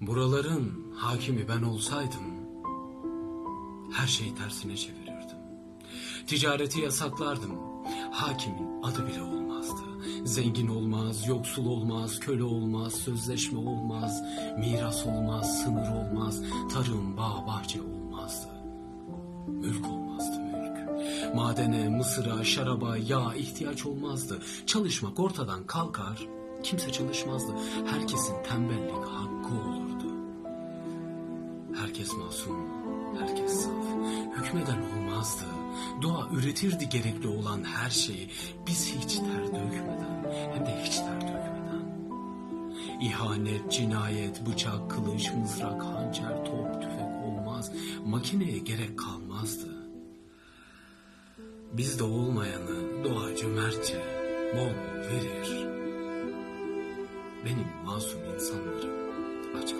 Buraların hakimi ben olsaydım her şeyi tersine çevirirdim. Ticareti yasaklardım. Hakimin adı bile olmazdı. Zengin olmaz, yoksul olmaz, köle olmaz, sözleşme olmaz, miras olmaz, sınır olmaz, tarım, bağ, bahçe olmazdı. Mülk olmazdı mülk. Madene, mısıra, şaraba, yağ ihtiyaç olmazdı. Çalışmak ortadan kalkar, kimse çalışmazdı. Herkesin tembellik hakkı olurdu. Herkes masum, herkes saf. Hükmeden olmazdı. Doğa üretirdi gerekli olan her şeyi. Biz hiç ter dökmeden, hem de hiç ter dökmeden. İhanet, cinayet, bıçak, kılıç, mızrak, hançer, top, tüfek olmaz. Makineye gerek kalmazdı. Bizde olmayanı doğa cömertçe bol verir. Benim masum insanlarım aç